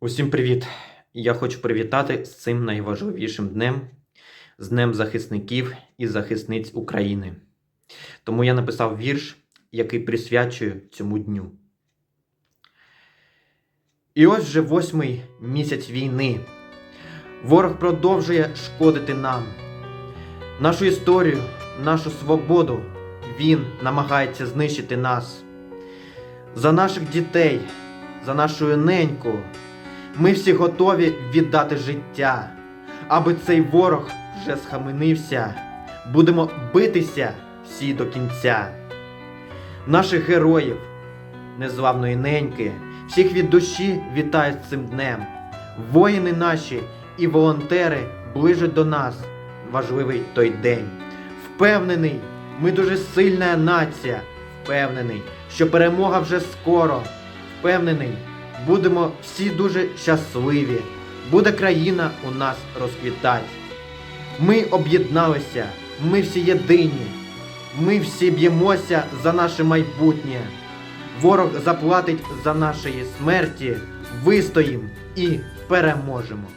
Усім привіт! Я хочу привітати з цим найважливішим днем, з Днем захисників і захисниць України. Тому я написав вірш, який присвячую цьому дню. І ось вже восьмий місяць війни. Ворог продовжує шкодити нам. Нашу історію, нашу свободу він намагається знищити нас. За наших дітей, за нашу неньку. Ми всі готові віддати життя, аби цей ворог вже схаменився. Будемо битися всі до кінця. Наших героїв, незламної неньки, всіх від душі вітаю з цим днем. Воїни наші і волонтери ближуть до нас важливий той день. Впевнений, ми дуже сильна нація. Впевнений, що перемога вже скоро. Впевнений, будемо всі дуже щасливі. Буде країна у нас розквітати. Ми об'єдналися, ми всі єдині. Ми всі б'ємося за наше майбутнє. Ворог заплатить за нашої смерті, вистоїм і переможемо.